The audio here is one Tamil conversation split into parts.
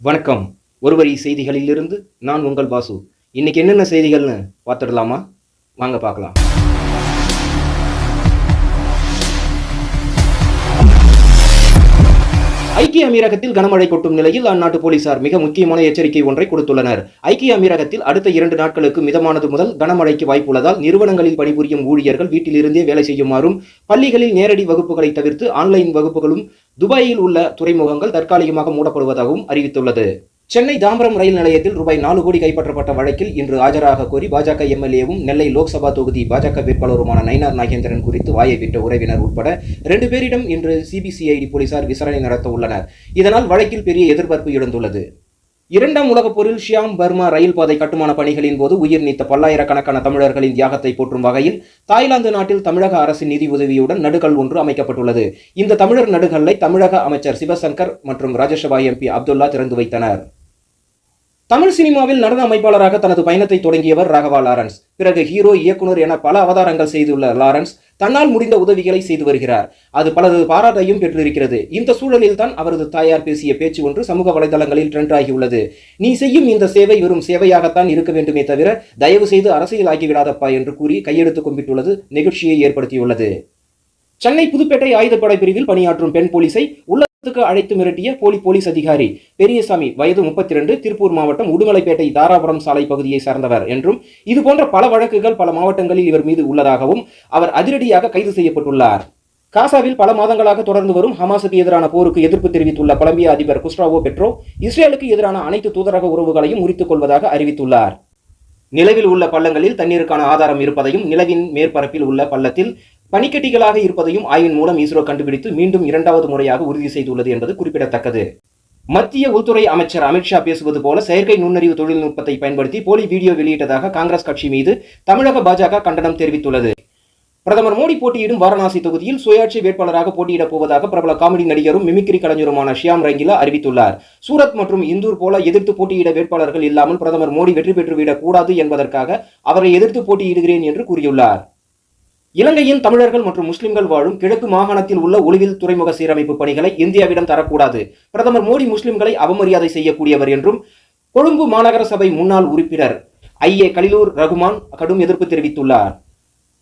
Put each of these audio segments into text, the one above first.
வணக்கம். ஒருவரி செய்திகளிலிருந்து நான் உங்கள் பாசு இன்னைக்கு என்னென்ன செய்திகள்னு பார்த்துடலாமா? வாங்க பார்க்கலாம். ஐக்கிய அமீரகத்தில் கனமழை கொட்டும் நிலையில் அந்நாட்டு போலீசார் மிக முக்கியமான எச்சரிக்கை ஒன்றை கொடுத்துள்ளனர். ஐக்கிய அமீரகத்தில் அடுத்த இரண்டு நாட்களுக்கு மிதமானது முதல் கனமழைக்கு வாய்ப்புள்ளதால் நிறுவனங்களில் பணிபுரியும் ஊழியர்கள் வீட்டிலிருந்தே வேலை செய்யுமாறும் பள்ளிகளில் நேரடி வகுப்புகளை தவிர்த்து ஆன்லைன் வகுப்புகளும் துபாயில் உள்ள துறைமுகங்கள் தற்காலிகமாக மூடப்படுவதாகவும் அறிவித்துள்ளது. சென்னை தாம்பரம் ரயில் நிலையத்தில் ரூபாய் நாலு கோடி கைப்பற்றப்பட்ட வழக்கில் இன்று ஆஜராக கோரி பாஜக எம்எல்ஏவும் நெல்லை லோக்சபா தொகுதி பாஜக வேட்பாளருமான நயினார் நாகேந்திரன் குறித்து வாயை விட்ட உறவினர் உட்பட ரெண்டு பேரிடம் இன்று சிபிசிஐடி போலீசார் விசாரணை நடத்த உள்ளனர். இதனால் வழக்கில் பெரிய எதிர்பார்ப்பு எழுந்துள்ளது. இரண்டாம் உலகப் போரில் ஷியாம் பர்மா ரயில் பாதை கட்டுமான பணிகளின் போது உயிர் நீத்த பல்லாயிரக்கணக்கான தமிழர்களின் தியாகத்தை போற்றும் வகையில் தாய்லாந்து நாட்டில் தமிழக அரசின் நிதி உதவியுடன் நடுகல் ஒன்று அமைக்கப்பட்டுள்ளது. இந்த தமிழர் நடுகல்லை தமிழக அமைச்சர் சிவசங்கர் மற்றும் ராஜ்யசபா எம்பி அப்துல்லா திறந்து வைத்தனர். தமிழ் சினிமாவில் நடன அமைப்பாளராக தனது பயணத்தை தொடங்கியவர் ராகவா லாரன்ஸ். பிறகு ஹீரோ இயக்குனர் என பல அவதாரங்கள் செய்துள்ள லாரன்ஸ் தன்னால் முடிந்த உதவிகளை செய்து வருகிறார். அது பலது பாராட்டையும் பெற்றிருக்கிறது. இந்த சூழலில் தான் அவரது தாயார் பேசிய பேச்சு ஒன்று சமூக வலைதளங்களில் ட்ரெண்ட் ஆகியுள்ளது நீ செய்யும் இந்த சேவை வெறும் சேவையாகத்தான் இருக்க வேண்டுமே தவிர தயவு செய்து அரசியல் ஆகிவிடாதப்பா என்று கூறி கையெழுத்து கும்பிட்டுள்ளது நிகழ்ச்சியை ஏற்படுத்தியுள்ளது. சென்னை புதுப்பேட்டை ஆயுதப்படை பிரிவில் பணியாற்றும் பெண் போலீஸை உள்ளத்துக்கு அழைத்து மிரட்டிய போலி போலீஸ் அதிகாரி பெரியசாமி வயது முப்பத்தி ரெண்டு திருப்பூர் மாவட்டம் உடுமலைப்பேட்டை தாராபுரம் சாலை பகுதியை சார்ந்தவர் என்றும் இதுபோன்ற பல வழக்குகள் பல மாவட்டங்களில் இவர் மீது உள்ளதாகவும் அவர் அதிரடியாக கைது செய்யப்பட்டுள்ளார். காசாவில் பல மாதங்களாக தொடர்ந்து வரும் ஹமாஸுக்கு எதிரான போருக்கு எதிர்ப்பு தெரிவித்துள்ள கொலம்பியா அதிபர் குஸ்டாவோ பெட்ரோ இஸ்ரேலுக்கு எதிரான அனைத்து தூதரக உறவுகளையும் முறித்துக் கொள்வதாக அறிவித்துள்ளார். நிலவில் உள்ள பள்ளங்களில் தண்ணீருக்கான ஆதாரம் இருப்பதையும் நிலவின் மேற்பரப்பில் உள்ள பள்ளத்தில் பனிக்கட்டிகளாக இருப்பதையும் ஆய்வின் மூலம் இஸ்ரோ கண்டுபிடித்து மீண்டும் இரண்டாவது முறையாக உறுதி செய்துள்ளது என்பது குறிப்பிடத்தக்கது. மத்திய உள்துறை அமைச்சர் அமித்ஷா பேசுவது போல செயற்கை நுண்ணறிவு தொழில்நுட்பத்தை பயன்படுத்தி போலி வீடியோ வெளியிட்டதாக காங்கிரஸ் கட்சி மீது தமிழக பாஜக கண்டனம் தெரிவித்துள்ளது. பிரதமர் மோடி போட்டியிடும் வாரணாசி தொகுதியில் சுயாட்சி வேட்பாளராக போட்டியிடப் போவதாக பிரபல காமெடி நடிகரும் மிமிக்ரி கலைஞருமான ஷியாம் ரங்கிலா அறிவித்துள்ளார். சூரத் மற்றும் இந்தூர் போல எதிர்த்து போட்டியிட வேட்பாளர்கள் இல்லாமல் பிரதமர் மோடி வெற்றி பெற்றுவிடக் கூடாது என்பதற்காக அவரை எதிர்த்து போட்டியிடுகிறேன் என்று கூறியுள்ளார். இலங்கையின் தமிழர்கள் மற்றும் முஸ்லிம்கள் வாழும் கிழக்கு மாகாணத்தில் உள்ள ஒளிவில் துறைமுக சீரமைப்பு பணிகளை இந்தியாவிடம் தரக்கூடாது. பிரதமர் மோடி முஸ்லிம்களை அவமரியாதை செய்யக்கூடியவர் என்றும் கொழும்பு மாநகர சபை முன்னாள் உறுப்பினர் ஐ. ஏ. கலிலூர் ரகுமான் கடும் எதிர்ப்பு தெரிவித்துள்ளார்.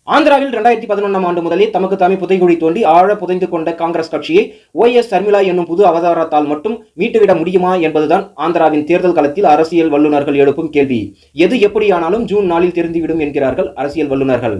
ஆந்திராவில் இரண்டாயிரத்தி பதினொன்றாம் ஆண்டு முதலே தமக்கு தாமே புதைகுழி தோண்டி ஆழ புதைந்து கொண்ட காங்கிரஸ் கட்சியை ஓ. எஸ். சர்மிளா என்னும் புது அவதாரத்தால் மட்டும் மீட்டுவிட முடியுமா என்பதுதான் ஆந்திராவின் தேர்தல் களத்தில் அரசியல் வல்லுநர்கள் எழுப்பும் கேள்வி. எது எப்படியானாலும் ஜூன் நாளில் தெரிந்துவிடும் என்கிறார்கள் அரசியல் வல்லுநர்கள்.